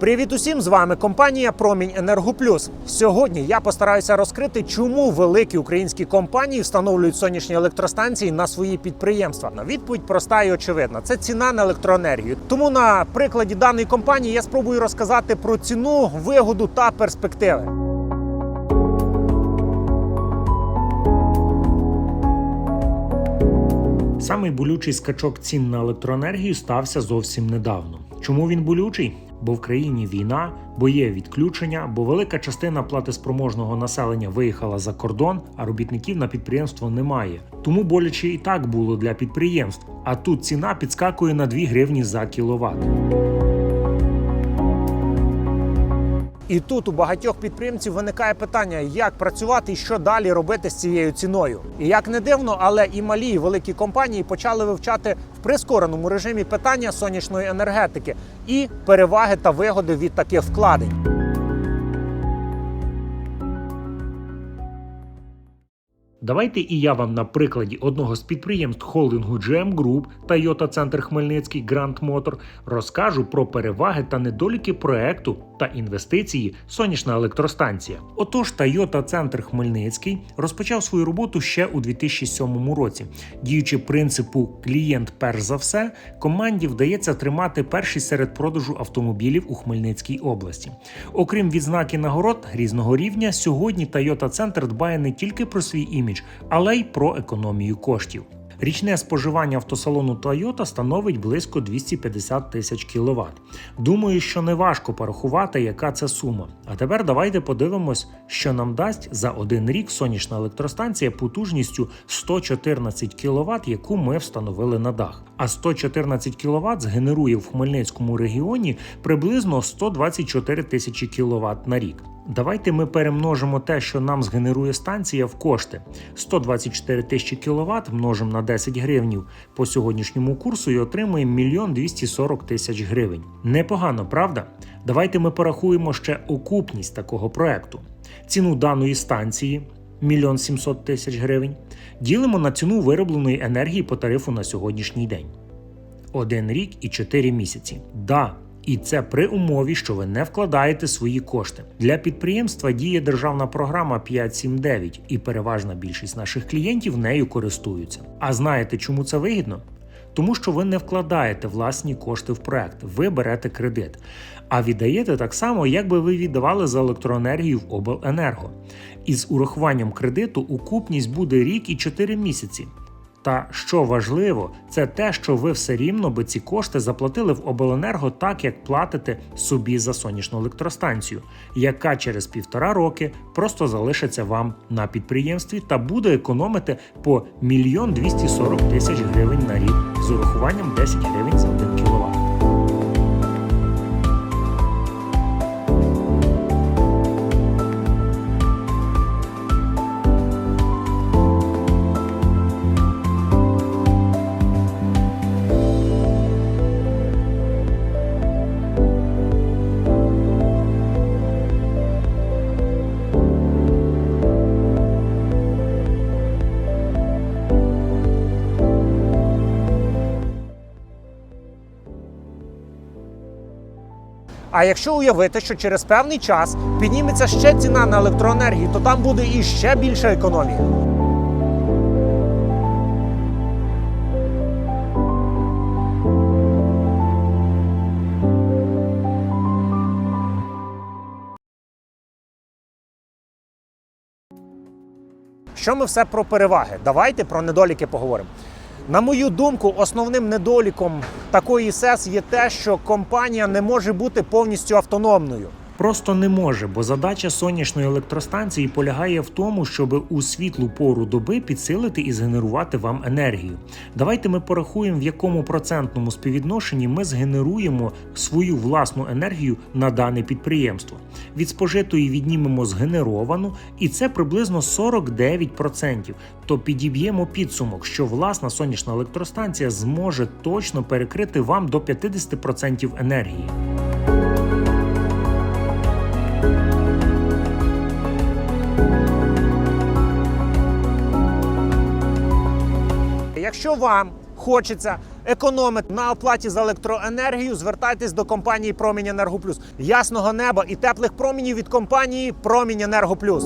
Привіт усім! З вами компанія Промінь Енергоплюс. Сьогодні я постараюся розкрити, чому великі українські компанії встановлюють сонячні електростанції на свої підприємства. На відповідь проста і очевидна: це ціна на електроенергію. Тому на прикладі даної компанії я спробую розказати про ціну, вигоду та перспективи. Самий болючий скачок цін на електроенергію стався зовсім недавно. Чому він болючий? Бо в країні війна, бо є відключення, бо велика частина платиспроможного населення виїхала за кордон, а робітників на підприємство немає. Тому боляче і так було для підприємств. А тут ціна підскакує на 2 гривні за кіловат. І тут у багатьох підприємців виникає питання, як працювати і що далі робити з цією ціною. І як не дивно, але і малі і великі компанії почали вивчати в прискореному режимі питання сонячної енергетики і переваги та вигоди від таких вкладень. Давайте і я вам на прикладі одного з підприємств холдингу GM Group Toyota Центр Хмельницький Grand Motor розкажу про переваги та недоліки проекту та інвестиції сонячна електростанція. Отож, Toyota Центр Хмельницький розпочав свою роботу ще у 2007 році. Діючи принципу клієнт перш за все, команді вдається тримати першість серед продажу автомобілів у Хмельницькій області. Окрім відзнаки нагород різного рівня, сьогодні Toyota Центр дбає не тільки про свій імідж, але й про економію коштів. Річне споживання автосалону Toyota становить близько 250 тисяч кВт. Думаю, що не важко порахувати, яка це сума. А тепер давайте подивимось, що нам дасть за один рік сонячна електростанція потужністю 114 кВт, яку ми встановили на дах. А 114 кВт згенерує в Хмельницькому регіоні приблизно 124 тисячі кВт на рік. Давайте ми перемножимо те, що нам згенерує станція в кошти. 124 тисячі кВт множимо на 10 гривнів по сьогоднішньому курсу і отримуємо 1 240 тисяч гривень. Непогано, правда? Давайте ми порахуємо ще окупність такого проекту. Ціну даної станції 1 700 тисяч гривень. Ділимо на ціну виробленої енергії по тарифу на сьогоднішній день. Один рік і 4 місяці. Да, і це при умові, що ви не вкладаєте свої кошти. Для підприємства діє державна програма 579, і переважна більшість наших клієнтів нею користуються. А знаєте, чому це вигідно? Тому що ви не вкладаєте власні кошти в проект, ви берете кредит. А віддаєте так само, як би ви віддавали за електроенергію в обленерго. Із урахуванням кредиту укупність буде рік і 4 місяці. Та що важливо, це те, що ви все рівно би ці кошти заплатили в обленерго так, як платите собі за сонячну електростанцію, яка через півтора роки просто залишиться вам на підприємстві та буде економити по 1 240 тисяч гривень на рік з урахуванням 10 гривень за 1 кВт. А якщо уявити, що через певний час підніметься ще ціна на електроенергію, то там буде і ще більша економія. Що ми все про переваги? Давайте про недоліки поговоримо. На мою думку, основним недоліком такої СЕС є те, що компанія не може бути повністю автономною. Просто не може, бо задача сонячної електростанції полягає в тому, щоб у світлу пору доби підсилити і згенерувати вам енергію. Давайте ми порахуємо, в якому процентному співвідношенні ми згенеруємо свою власну енергію на дане підприємство. Від спожитої віднімемо згенеровану, і це приблизно 49%. То підіб'ємо підсумок, що власна сонячна електростанція зможе точно перекрити вам до 50% енергії. Якщо вам хочеться економити на оплаті за електроенергію, звертайтесь до компанії Промінь Енерго. Ясного неба і теплих промінів від компанії Промінь Енерго Плюс.